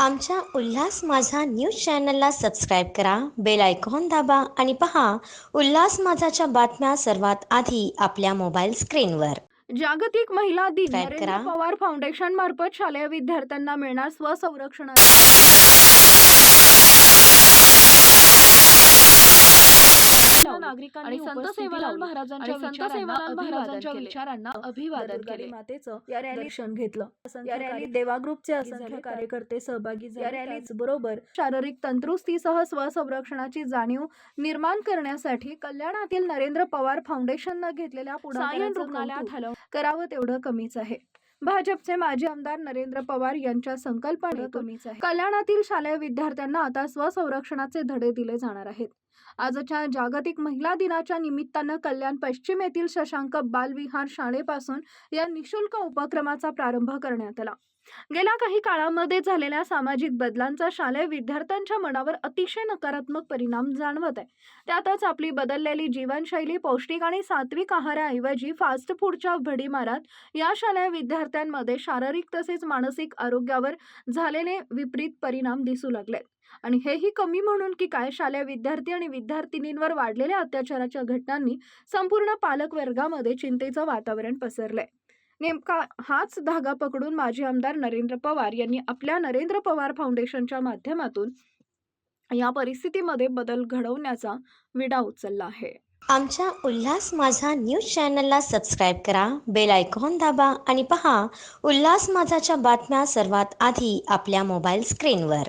आमच्या उल्हास माझा न्यूज चॅनलला सबस्क्राईब करा बेल आयकॉन दाबा आणि पहा उल्हास माझाच्या बातम्या सर्वात आधी आपल्या मोबाईल स्क्रीनवर जागतिक महिला दिन करा. पवार फाउंडेशन मार्फत शालेय विद्यार्थ्यांना मिळणार स्वसंरक्षण नागरिकांनी संत सेवालाल. महाराजांच्या महाराजांच्या. विचारांना अभिवादन केले. मातेचं या घेतलं. या रॅलीत देवा ग्रुपचे असंख्य कार्यकर्ते सहभागी झाले रॅलीत बरोबर. शारीरिक तंदुरुस्तीसह स्वसंरक्षणाची जाणीव निर्माण करण्यासाठी कल्याणातील नरेंद्र पवार फाउंडेशननं घेतलेल्या पुढाकाराचं रुग्णालयात करावं तेवढं कमीच आहे. भाजपचे माजी आमदार नरेंद्र पवार यांच्या संकल्पने कमीच आहे. कल्याणातील शालेय विद्यार्थ्यांना आता स्वसंरक्षणाचे धडे दिले जाणार आहेत. आजच्या जागतिक महिला दिनाच्या निमित्तानं कल्याण पश्चिम येथील शशांक बालविहार शाळेपासून या निशुल्क उपक्रमाचा प्रारंभ करण्यात आला. गेल्या काही काळामध्ये झालेल्या सामाजिक बदलांचा शालेय विद्यार्थ्यांच्या मनावर अतिशय नकारात्मक परिणाम जाणवत आहे. त्यातच आपली बदललेली जीवनशैली पौष्टिक आणि सात्विक आहाराऐवजी फास्ट फूडच्या भडीमारात या शालेय विद्यार्थ्यांमध्ये शारीरिक तसेच मानसिक आरोग्यावर झालेले विपरीत परिणाम दिसू लागले आणि हेही कमी म्हणून की काय शालेय विद्यार्थी आणि विद्यार्थिनींवर वाढलेल्या अत्याचाराच्या घटनांनी संपूर्ण पालक वर्गामध्ये चिंतेचं वातावरण पसरलंय. नेमका हाच धागा पकडून माजी आमदार नरेंद्र पवार यांनी आपल्या नरेंद्र पवार फाउंडेशनच्या माध्यमातून या परिस्थितीमध्ये बदल घडवण्याचा विडा उचलला आहे. आमच्या उल्हास माझा न्यूज चॅनलला सबस्क्राईब करा बेल आयकॉन दाबा आणि पहा उल्हास माझाच्या बातम्या सर्वात आधी आपल्या मोबाईल स्क्रीनवर.